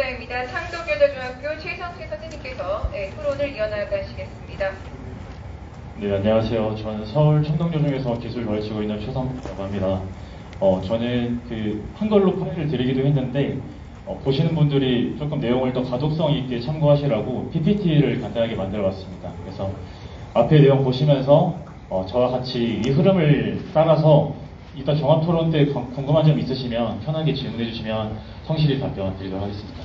감사합니다. 창덕여자중학교 최성태 선생님께서 네, 토론을 이어나가시겠습니다. 네, 안녕하세요. 저는 서울 청동여중에서 기술 가르치고 있는 최성태라고 합니다. 어, 저는 그 한글로 파일을 드리기도 했는데 어, 보시는 분들이 조금 내용을 더 가독성 있게 참고하시라고 PPT를 간단하게 만들어 봤습니다. 그래서 앞에 내용 보시면서 어, 저와 같이 이 흐름을 따라서 이따 종합 토론 때 궁- 궁금한 점 있으시면 편하게 질문해 주시면 성실히 답변 드리도록 하겠습니다.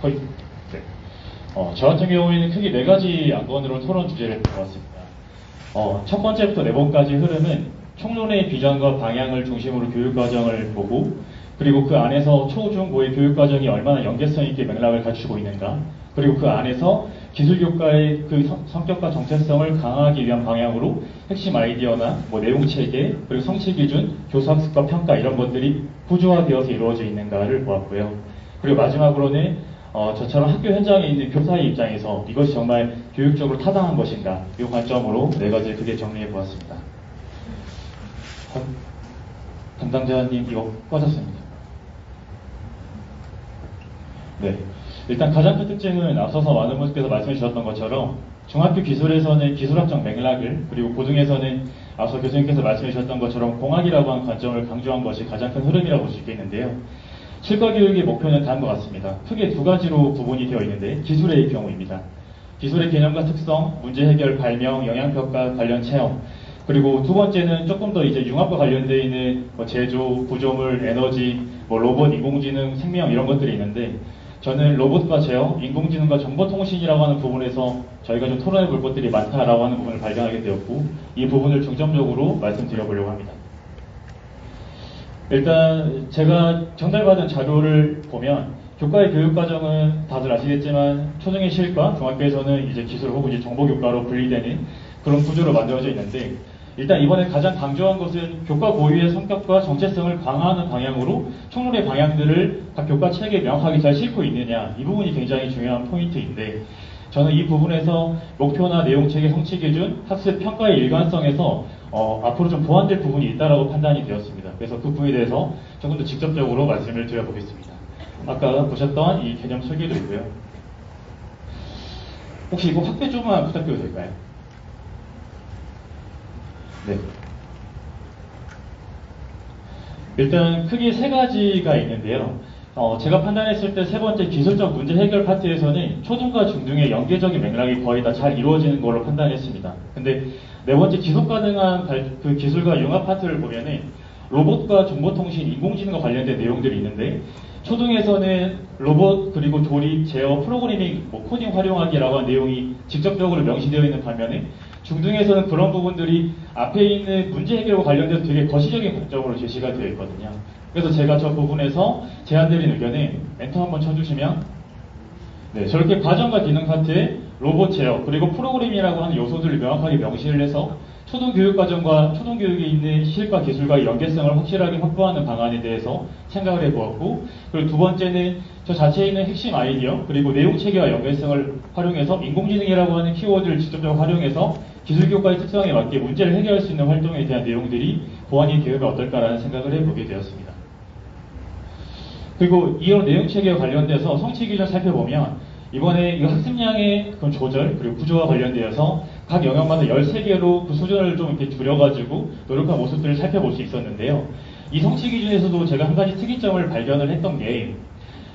거의, 네. 어, 저 같은 경우에는 크게 네 가지 안건으로 토론 주제를 잡았습니다. 어, 첫 번째부터 네 번까지 흐름은 총론의 비전과 방향을 중심으로 교육과정을 보고 그리고 그 안에서 초, 중, 고의 교육과정이 얼마나 연계성 있게 맥락을 갖추고 있는가 그리고 그 안에서 기술 교과의 그 성- 성격과 정체성을 강화하기 위한 방향으로 핵심 아이디어나 뭐 내용 체계 그리고 성취 기준, 교사 학습과 평가 이런 것들이 구조화되어서 이루어져 있는가를 보았고요. 그리고 마지막으로는 어, 저처럼 학교 현장에 있는 교사의 입장에서 이것이 정말 교육적으로 타당한 것인가 이 관점으로 네 가지를 크게 정리해 보았습니다. 어, 담당자님 이거 꺼졌습니다. 네. 일단 가장 큰 특징은 앞서서 많은 분께서 말씀해 주셨던 것처럼 중학교 기술에서는 기술학적 맥락을 그리고 고등에서는 앞서 교수님께서 말씀해 주셨던 것처럼 공학이라고 하는 관점을 강조한 것이 가장 큰 흐름이라고 볼 수 있겠는데요. 실과 교육의 목표는 다음과 같습니다. 크게 두 가지로 구분이 되어 있는데 기술의 경우입니다. 기술의 개념과 특성, 문제 해결, 발명, 영향평가 관련 체험. 그리고 두 번째는 조금 더 이제 융합과 관련되어 있는 뭐 제조, 구조물, 에너지, 뭐 로봇, 인공지능, 생명 이런 것들이 있는데 저는 로봇과 제어, 인공지능과 정보통신이라고 하는 부분에서 저희가 좀 토론해 볼 것들이 많다라고 하는 부분을 발견하게 되었고 이 부분을 중점적으로 말씀드려 보려고 합니다. 일단 제가 전달받은 자료를 보면 교과의 교육 과정은 다들 아시겠지만 초등의 실과, 중학교에서는 이제 기술 혹은 이제 정보 교과로 분리되는 그런 구조로 만들어져 있는데 일단 이번에 가장 강조한 것은 교과 고유의 성격과 정체성을 강화하는 방향으로 총론의 방향들을 각 교과 체계에 명확하게 잘 싣고 있느냐 이 부분이 굉장히 중요한 포인트인데 저는 이 부분에서 목표나 내용 체계 성취 기준, 학습 평가의 일관성에서 어, 앞으로 좀 보완될 부분이 있다라고 판단이 되었습니다. 그래서 그 부분에 대해서 조금 더 직접적으로 말씀을 드려보겠습니다. 아까 보셨던 이 개념 설계도 있고요. 혹시 이거 확대 좀만 부탁드려도 될까요? 네. 일단 크게 세 가지가 있는데요. 어, 제가 판단했을 때 세 번째 기술적 문제 해결 파트에서는 초등과 중등의 연계적인 맥락이 거의 다 잘 이루어지는 걸로 판단했습니다. 근데 네 번째 지속 가능한 발- 그 기술과 융합 파트를 보면은 로봇과 정보통신, 인공지능과 관련된 내용들이 있는데 초등에서는 로봇 그리고 조립, 제어, 프로그래밍, 뭐 코딩 활용하기라고 하는 내용이 직접적으로 명시되어 있는 반면에 중등에서는 그런 부분들이 앞에 있는 문제 해결과 관련돼서 되게 거시적인 관점으로 제시가 되어 있거든요. 그래서 제가 저 부분에서 제안드린 의견은 엔터 한번 쳐주시면 네, 저렇게 과정과 기능 파트에 로봇 제어 그리고 프로그램이라고 하는 요소들을 명확하게 명시를 해서 초등 교육 과정과 초등 교육에 있는 실과 기술과의 연계성을 확실하게 확보하는 방안에 대해서 생각을 해보았고 그리고 두 번째는 저 자체에 있는 핵심 아이디어 그리고 내용 체계와 연계성을 활용해서 인공지능이라고 하는 키워드를 직접적으로 활용해서 기술 교과의 특성에 맞게 문제를 해결할 수 있는 활동에 대한 내용들이 보완이 되면 어떨까라는 생각을 해보게 되었습니다. 그리고 이런 내용 체계와 관련돼서 성취 기준 살펴보면 이번에 이 학습량의 조절 그리고 구조와 관련되어서 각 영역마다 13개로 그 수준을 좀 이렇게 줄여가지고 노력한 모습들을 살펴볼 수 있었는데요. 이 성취 기준에서도 제가 한 가지 특이점을 발견을 했던 게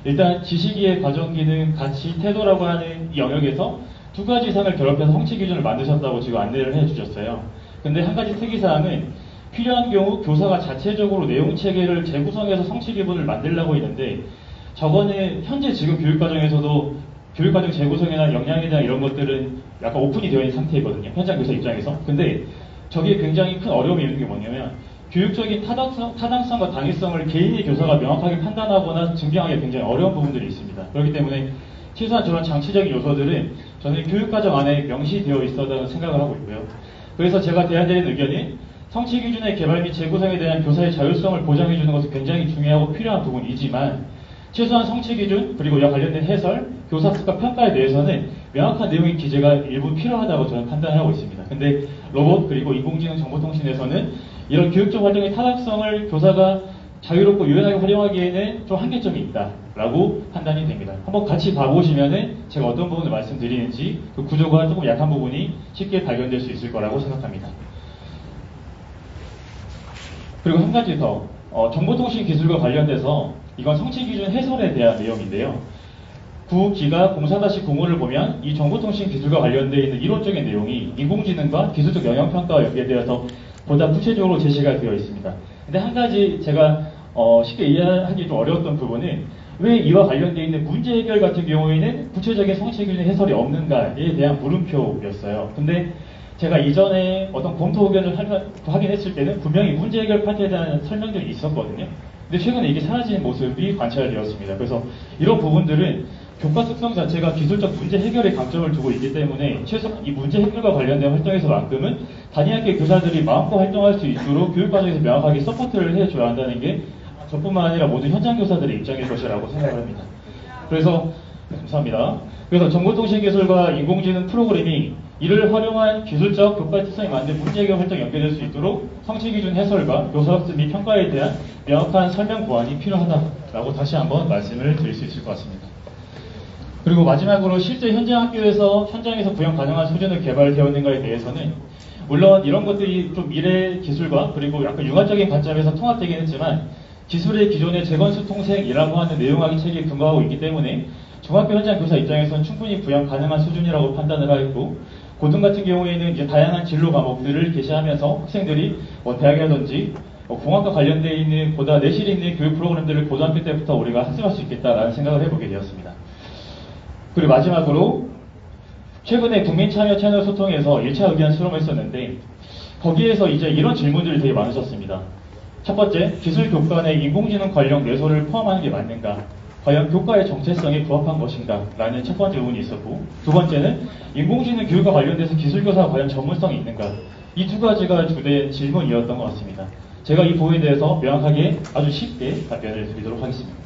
일단 지식의 과정 기능, 가치, 태도라고 하는 이 영역에서 두 가지 이상을 결합해서 성취 기준을 만드셨다고 지금 안내를 해 주셨어요. 근데 한 가지 특이사항은 필요한 경우 교사가 자체적으로 내용 체계를 재구성해서 성취 기본을 만들려고 했는데 저거는 현재 지금 교육 과정에서도 교육과정 재구성이나 역량에 대한 이런 것들은 약간 오픈이 되어 있는 상태이거든요. 현장 교사 입장에서. 근데 저게 굉장히 큰 어려움이 있는 게 뭐냐면 교육적인 타당성, 타당성과 당위성을 개인의 교사가 명확하게 판단하거나 증명하기 굉장히 어려운 부분들이 있습니다. 그렇기 때문에 최소한 저런 장치적인 요소들은 저는 교육과정 안에 명시되어 있어야 생각을 하고 있고요. 그래서 제가 대안드리는 의견이 성취 기준의 개발 및 재구성에 대한 교사의 자율성을 보장해 주는 것은 굉장히 중요하고 필요한 부분이지만 최소한 성취 기준 그리고 이와 관련된 해설, 교사학습과 평가에 대해서는 명확한 내용의 기재가 일부 필요하다고 저는 판단하고 있습니다. 근데 로봇 그리고 인공지능 정보통신에서는 이런 교육적 활동의 타당성을 교사가 자유롭고 유연하게 활용하기에는 좀 한계점이 있다라고 판단이 됩니다. 한번 같이 봐보시면은 제가 어떤 부분을 말씀드리는지 그 구조가 조금 약한 부분이 쉽게 발견될 수 있을 거라고 생각합니다. 그리고 한 가지 더 어, 정보통신 기술과 관련돼서 이건 성취 기준 해설에 대한 내용인데요. 9기가 04-05를 보면 이 정보통신 기술과 관련되어 있는 이론적인 내용이 인공지능과 기술적 영향평가와 연계되어서 보다 구체적으로 제시가 되어 있습니다. 근데 한 가지 제가 어, 쉽게 이해하기 좀 어려웠던 부분은 왜 이와 관련되어 있는 문제 해결 같은 경우에는 구체적인 성취 기준 해설이 없는가에 대한 물음표였어요. 근데 제가 이전에 어떤 검토 의견을 할- 확인했을 때는 분명히 문제 해결 파트에 대한 설명들이 있었거든요. 근데 최근에 이게 사라지는 모습이 관찰되었습니다. 그래서 이런 부분들은 교과 특성 자체가 기술적 문제 해결에 강점을 두고 있기 때문에 최소한 이 문제 해결과 관련된 활동에서만큼은 단위학교 교사들이 마음껏 활동할 수 있도록 교육 과정에서 명확하게 서포트를 해줘야 한다는 게 저뿐만 아니라 모든 현장 교사들의 입장일 것이라고 생각을 합니다. 그래서 감사합니다. 그래서 정보통신기술과 인공지능 프로그램이 이를 활용한 기술적 교과 특성에 맞는 문제 해결 활동 연계될 수 있도록 성취 기준 해설과 교사학습 및 평가에 대한 명확한 설명 보완이 필요하다라고 다시 한번 말씀을 드릴 수 있을 것 같습니다. 그리고 마지막으로 실제 현장 학교에서 현장에서 구현 가능한 수준을 개발되었는가에 대해서는 물론 이런 것들이 좀 미래 기술과 그리고 약간 융합적인 관점에서 통합되긴 했지만 기술의 기존의 재건수 통생이라고 하는 내용학의 체계에 근거하고 있기 때문에 중학교 현장 교사 입장에서는 충분히 구현 가능한 수준이라고 판단을 하였고 고등 같은 경우에는 이제 다양한 진로 과목들을 개시하면서 학생들이 뭐 대학이라든지 뭐 공학과 관련되어 있는 보다 내실 있는 교육 프로그램들을 고등학교 때부터 우리가 학습할 수 있겠다라는 생각을 해보게 되었습니다. 그리고 마지막으로 최근에 국민참여 채널 소통에서 1차 의견 수렴을 했었는데 거기에서 이제 이런 질문들이 되게 많으셨습니다. 첫 번째, 기술 교과에 인공지능 관련 요소를 포함하는 게 맞는가? 과연 교과의 정체성에 부합한 것인가? 라는 첫 번째 의문이 있었고 두 번째는 인공지능 교육과 관련돼서 기술교사가 과연 전문성이 있는가? 이 두 가지가 주된 질문이었던 것 같습니다. 제가 이 부분에 대해서 명확하게 아주 쉽게 답변을 드리도록 하겠습니다.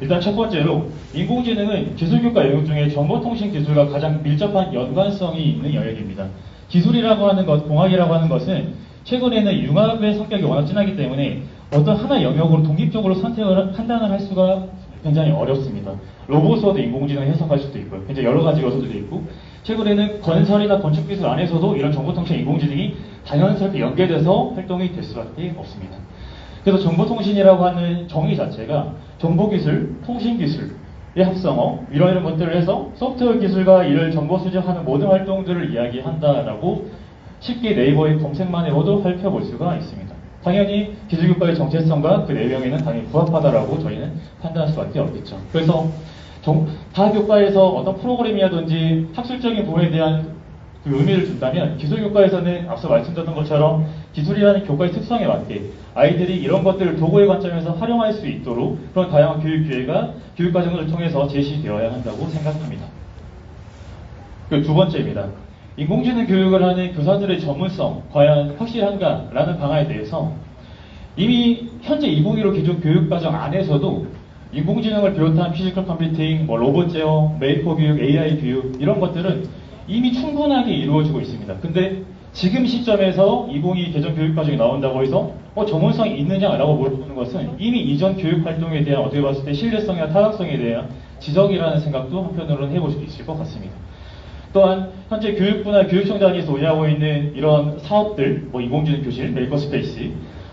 일단 첫 번째로 인공지능은 기술교과 영역 중에 정보통신 기술과 가장 밀접한 연관성이 있는 영역입니다. 기술이라고 하는 것, 공학이라고 하는 것은 최근에는 융합의 성격이 워낙 진하기 때문에 어떤 하나 영역으로 독립적으로 선택을 판단을 할 수가 굉장히 어렵습니다. 로봇으로도 인공지능을 해석할 수도 있고요. 굉장히 여러 가지 요소들이 있고 최근에는 건설이나 건축 기술 안에서도 이런 정보통신 인공지능이 자연스럽게 연계돼서 활동이 될 수밖에 없습니다. 그래서 정보통신이라고 하는 정의 자체가 정보기술, 통신기술의 합성어 이런 이런 것들을 해서 소프트웨어 기술과 이를 정보 수집하는 모든 활동들을 이야기한다라고 쉽게 네이버에 검색만 해봐도 살펴볼 수가 있습니다. 당연히 기술교과의 정체성과 그 내용에는 당연히 부합하다라고 저희는 판단할 수밖에 없겠죠. 그래서 정- 다 교과에서 어떤 프로그램이라든지 학술적인 부분에 대한 그 의미를 준다면 기술 교과에서는 앞서 말씀드렸던 것처럼 기술이라는 교과의 특성에 맞게 아이들이 이런 것들을 도구의 관점에서 활용할 수 있도록 그런 다양한 교육 기회가 교육 과정을 통해서 제시되어야 한다고 생각합니다. 그 두 번째입니다. 인공지능 교육을 하는 교사들의 전문성 과연 확실한가라는 방안에 대해서 이미 현재 2015 기존 교육 과정 안에서도 인공지능을 비롯한 피지컬 컴퓨팅, 뭐 로봇 제어, 메이커 교육, AI 교육 이런 것들은 이미 충분하게 이루어지고 있습니다. 근데 지금 시점에서 2022 개정 교육 과정이 나온다고 해서 어, 전문성이 있느냐라고 물어보는 것은 이미 이전 교육 활동에 대한 어떻게 봤을 때 신뢰성이나 타당성에 대한 지적이라는 생각도 한편으로는 해볼 수 있을 것 같습니다. 또한 현재 교육부나 교육청단에서 운영하고 있는 이런 사업들, 뭐 인공지능 교실, 메이커 스페이스,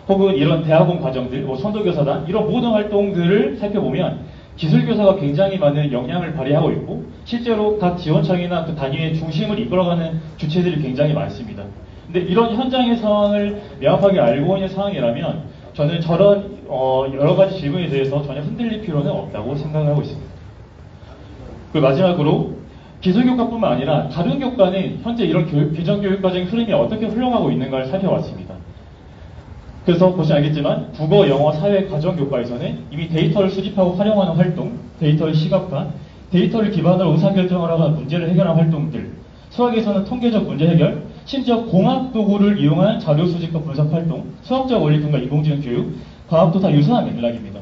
혹은 이런 대학원 과정들, 뭐 선도교사단 이런 모든 활동들을 살펴보면 기술교사가 굉장히 많은 영향을 발휘하고 있고 실제로 각 지원청이나 그 단위의 중심을 이끌어가는 주체들이 굉장히 많습니다. 근데 이런 현장의 상황을 명확하게 알고 있는 상황이라면 저는 저런 어, 여러 가지 질문에 대해서 전혀 흔들릴 필요는 없다고 생각을 하고 있습니다. 그 마지막으로 기술교과뿐만 아니라 다른 교과는 현재 이런 교육, 기존 교육과정의 흐름이 어떻게 흘러가고 있는가를 살펴봤습니다. 그래서 보시면 알겠지만 국어, 영어, 사회, 가정 교과에서는 이미 데이터를 수집하고 활용하는 활동, 데이터의 시각화, 데이터를 기반으로 의사결정을 하거나 문제를 해결하는 활동들, 수학에서는 통계적 문제 해결, 심지어 공학 도구를 이용한 자료 수집과 분석 활동, 수학적 원리 등과 인공지능 교육, 과학도 다 유사한 맥락입니다.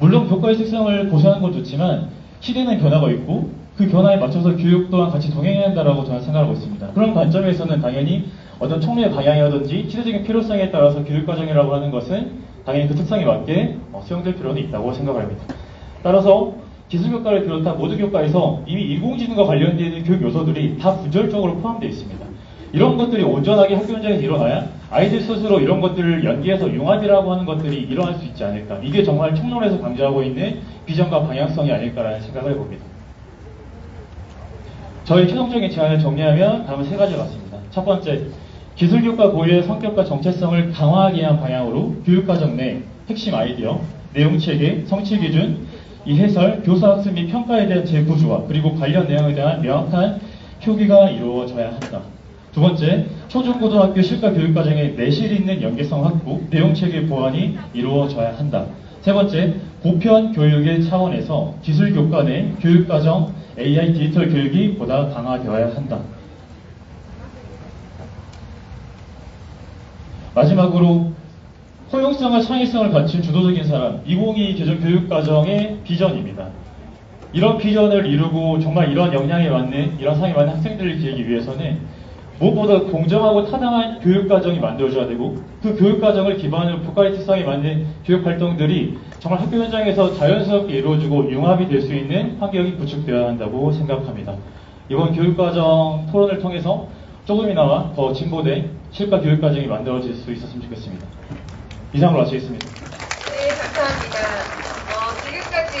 물론 교과의 특성을 고수하는 건 좋지만 시대는 변화가 있고 그 변화에 맞춰서 교육 또한 같이 동행해야 한다고 저는 생각하고 있습니다. 그런 관점에서는 당연히 어떤 총리의 방향이라든지 시대적인 필요성에 따라서 교육과정이라고 하는 것은 당연히 그 특성에 맞게 어, 수용될 필요는 있다고 생각합니다. 따라서 기술교과를 비롯한 모든 교과에서 이미 인공지능과 있는 교육 요소들이 다 분절적으로 포함되어 있습니다. 이런 것들이 온전하게 학교 현장에서 일어나야 아이들 스스로 이런 것들을 연계해서 융합이라고 하는 것들이 일어날 수 있지 않을까. 이게 정말 총론에서 강조하고 있는 비전과 방향성이 아닐까라는 생각을 해봅니다. 저희 최종적인 제안을 정리하면 다음은 세 가지가 같습니다. 첫 번째, 기술교과 고유의 성격과 정체성을 강화하기 위한 방향으로 교육과정 내 핵심 아이디어, 내용 체계, 성취 기준, 이 해설, 교사 학습 및 평가에 대한 재구조화, 그리고 관련 내용에 대한 명확한 표기가 이루어져야 한다. 두 번째, 초중고등학교 실과 교육과정의 내실 있는 연계성 확보, 내용 체계 보완이 이루어져야 한다. 세 번째, 보편 교육의 차원에서 기술 교과 내 교육과정 AI 디지털 교육이 보다 강화되어야 한다. 마지막으로 포용성과 창의성을 갖춘 주도적인 사람 2022 개정 교육과정의 비전입니다. 이런 비전을 이루고 정말 이런 역량에 맞는 이런 상에 맞는 학생들을 기르기 위해서는 무엇보다 공정하고 타당한 교육과정이 만들어져야 되고 그 교육과정을 기반으로 국가의 특성에 맞는 교육활동들이 정말 학교 현장에서 자연스럽게 이루어지고 융합이 될 수 있는 환경이 구축되어야 한다고 생각합니다. 이번 교육과정 토론을 통해서 조금이나마 더 진보된 실과 교육과정이 만들어질 수 있었으면 좋겠습니다. 이상으로 마치겠습니다. 네, 감사합니다. 어, 지금까지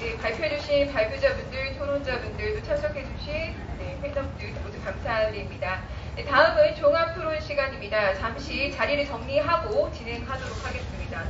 네, 발표해주신 발표자분들, 토론자분들도 참석해주신 네, 팬덤들 모두 감사드립니다. 네, 다음은 종합 토론 시간입니다. 잠시 자리를 정리하고 진행하도록 하겠습니다.